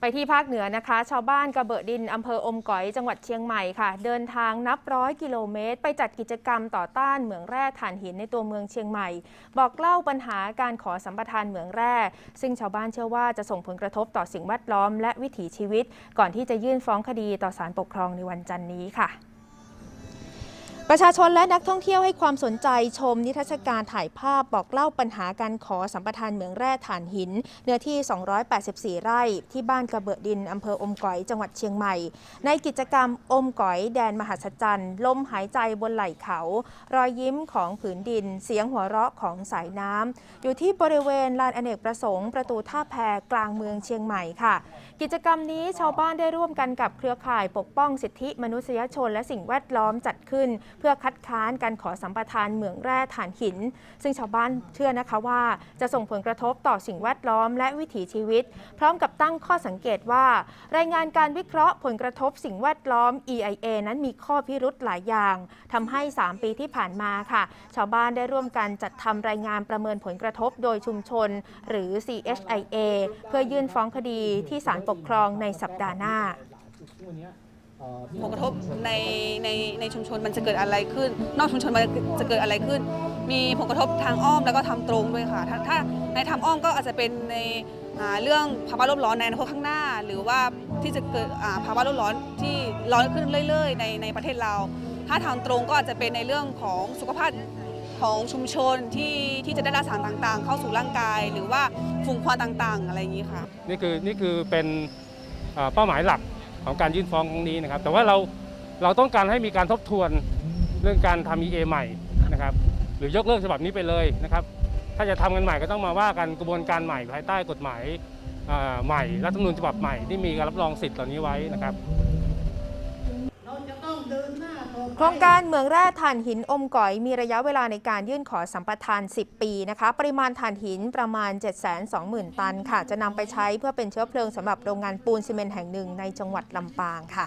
ไปที่ภาคเหนือนะคะ ชาวบ้านกระเบอะดินอำเภออมก๋อยจังหวัดเชียงใหม่ค่ะ เดินทางนับร้อยกิโลเมตร ไปจัดกิจกรรมต่อต้านเหมืองแร่ถ่านหินในตัวเมืองเชียงใหม่ บอกเล่าปัญหาการขอสัมปทานเหมืองแร่ ซึ่งชาวบ้านเชื่อว่าจะส่งผลกระทบต่อสิ่งแวดล้อมและวิถีชีวิต ก่อนที่จะยื่นฟ้องคดีต่อศาลปกครองในวันจันทร์นี้ค่ะ ประชาชนและนักท่องเที่ยวให้ความสนใจชมนิทรรศการถ่ายภาพบอกเล่าปัญหาการขอสัมปทานเหมืองแร่ถ่านหิน เนื้อที่ 284 ไร่ ที่บ้านกระเบอะดินอำเภออมก๋อยจังหวัดเชียงใหม่ ในกิจกรรมอมก๋อยแดนมหัศจรรย์ลมหายใจบนไหล่เขา รอยยิ้มของผืนดิน เสียงหัวเราะของสายน้ำอยู่ที่บริเวณลานอเนกประสงค์ประตูท่าแพกลางเมืองเชียงใหม่ค่ะ กิจกรรมนี้ชาวบ้านได้ร่วมกันกับเครือข่ายปกป้องสิทธิมนุษยชนและสิ่งแวดล้อมจัดขึ้นเพื่อคัดค้านการขอสัมปทานเหมืองแร่ถ่านหิน ซึ่งชาวบ้านเชื่อนะคะว่า จะส่งผลกระทบต่อสิ่งแวดล้อมและวิถีชีวิต พร้อมกับตั้งข้อสังเกตว่า รายงานการวิเคราะห์ผลกระทบสิ่งแวดล้อม EIA นั้นมีข้อพิรุธหลายอย่างทำให้ 3 ปีที่ผ่านมาค่ะ ชาวบ้านได้ร่วมกันจัดทำรายงานประเมินผลกระทบโดยชุมชน หรือ CHIA เพื่อยื่นฟ้องคดีที่ศาลปกครองในสัปดาห์หน้า ผลกระทบในในในชุมชนมันจะเกิดอะไรขึ้น นอกชุมชนมันจะเกิดอะไรขึ้น มีผลกระทบทางอ้อมแล้วก็ทางตรงด้วยค่ะ ถ้าถ้าในทางอ้อมก็อาจจะเป็นในเรื่องภาวะโลกร้อนในอนาคตข้างหน้า หรือว่าที่จะเกิดภาวะโลกร้อนที่ร้อนขึ้นเรื่อย ๆ ในในประเทศเรา ถ้าทางตรงก็อาจจะเป็นในเรื่องของสุขภาพของชุมชนที่ที่จะได้รับสารต่างๆ เข้าสู่ร่างกาย หรือว่าฝุ่นควันต่างๆ อะไรอย่างนี้ค่ะ นี่คือนี่คือเป็นเป้าหมายหลัก ของการยื่นฟ้องครั้งนี้นะครับ แต่ว่าเราเราต้องการให้มีการทบทวนเรื่องการทำ EA ใหม่นะครับ หรือยกเลิกฉบับนี้ไปเลยนะครับ ถ้าจะทำกันใหม่ก็ต้องมาว่ากันกระบวนการใหม่ภายใต้กฎหมายอ่อใหม่รัฐธรรมนูญฉบับใหม่ที่มีการรับรองสิทธิ์เหล่านี้ไว้นะครับ โครงการเหมืองแร่ถ่านหินอมก๋อยมีระยะเวลาในการยื่นขอสัมปทาน 10 ปีนะคะ ปริมาณถ่านหินประมาณ 720,000 ตันค่ะ จะนำไปใช้เพื่อเป็นเชื้อเพลิงสำหรับโรงงานปูนซีเมนต์แห่งหนึ่งในจังหวัดลำปางค่ะ